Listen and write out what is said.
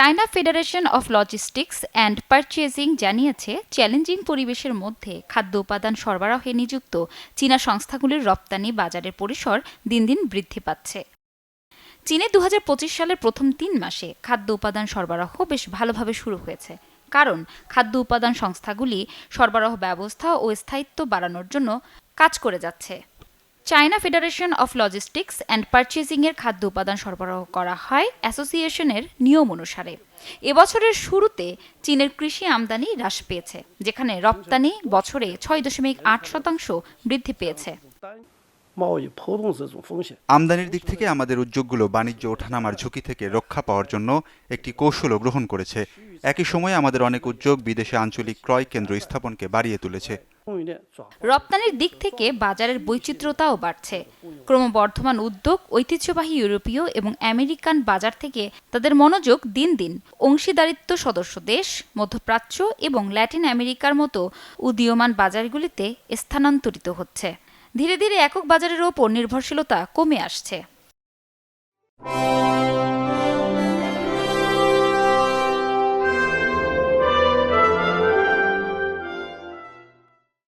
China federation of logistics and purchasing জানিয়েছে, challenging পরিবেশের মধ্যে খাদ্য উপাদান সরবরাহে নিযুক্ত চীনা সংস্থাগুলির রপ্তানি বাজারের পরিসর দিন দিন বৃদ্ধি পাচ্ছে। চীনে দু হাজার পঁচিশ সালের প্রথম তিন মাসে খাদ্য উপাদান সরবরাহ বেশ ভালোভাবে শুরু হয়েছে, কারণ খাদ্য উপাদান সংস্থাগুলি সরবরাহ ব্যবস্থা ও স্থায়িত্ব বাড়ানোর জন্য কাজ করে যাচ্ছে। China federation of logistics and পারচেজিংয়ের খাদ্য উপাদান সরবরাহ করা হয় অ্যাসোসিয়েশনের নিয়ম অনুসারে। এবছরের শুরুতে চীনের কৃষি আমদানি হ্রাস পেয়েছে, যেখানে রপ্তানি বছরে ছয় দশমিক আট শতাংশ বৃদ্ধি পেয়েছে। আমদানির দিক থেকে আমাদের উদ্যোগগুলো বাণিজ্য ওঠানামার ঝুঁকি থেকে রক্ষা পাওয়ার জন্য একটি কৌশলও গ্রহণ করেছে। একই সময়ে আমাদের অনেক উদ্যোগ বিদেশে আঞ্চলিক ক্রয় কেন্দ্র স্থাপনকে বাড়িয়ে তুলেছে। রপ্তানির দিক থেকে বাজারের বৈচিত্র্যতাও বাড়ছে। ক্রমবর্ধমান উদ্যোগ ঐতিহ্যবাহী ইউরোপীয় এবং আমেরিকান বাজার থেকে তাদের মনোযোগ দিন দিন অংশীদারিত্ব সদস্য দেশ মধ্যপ্রাচ্য এবং ল্যাটিন আমেরিকার মতো উদীয়মান বাজারগুলিতে স্থানান্তরিত হচ্ছে। ধীরে ধীরে একক বাজারের ওপর নির্ভরশীলতা কমে আসছে।